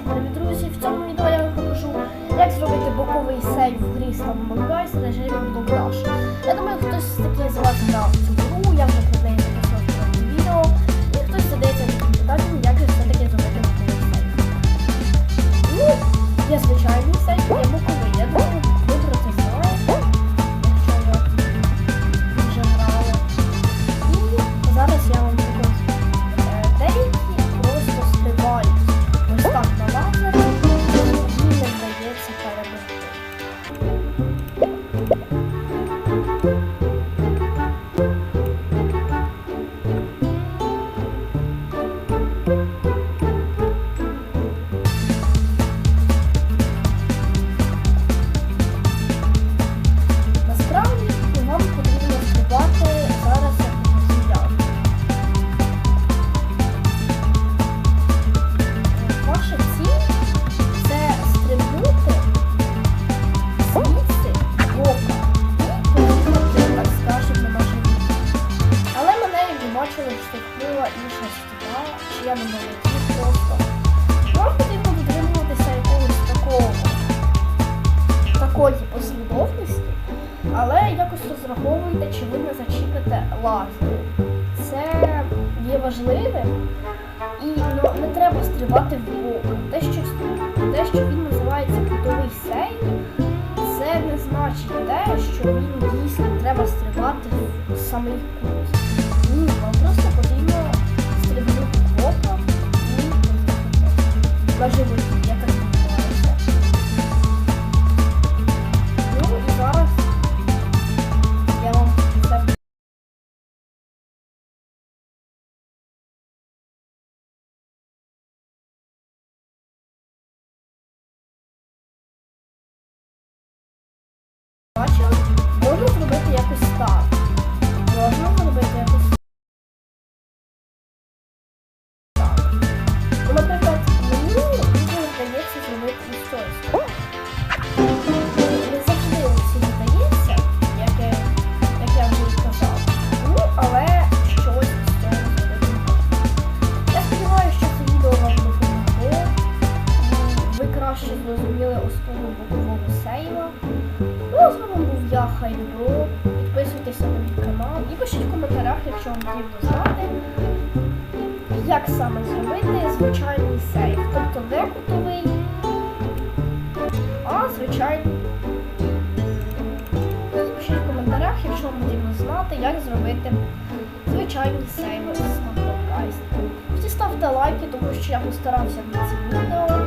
Всім привіт, друзі! В цьому відео я вам покажу, як зробити боковий сейв в грі Guys в режимі Block Я думаю, хтось такий з вас грав цю я не просто. Вам потрібно дотримуватися якогось такого такої послідовності, але якось розраховуйте, чи ви не зачіпите лазер. Це є важливим і ну, не треба стрибати в бок. Те, що, те, що він називається кутовий сейф, це не значить те, що він дійсно треба стрибати в самий кут. Поїхати. Вдається зробити. Не завжди як я, як вже казав. Але щось з цього зробити. Я сподіваюся, що це відео вам допомогло. Ви краще зрозуміли основу бокового сейва. Ну, був я, Хайбро. Підписуйтесь на мій канал і пишіть в коментарях, якщо вам потрібно знати, як саме зробити звичайний сейф. Тобто не кутовий, а. Пишіть в коментарях, якщо вам потрібно знати, як зробити звичайний сейв з ставте лайки, тому що я постарався на це відео.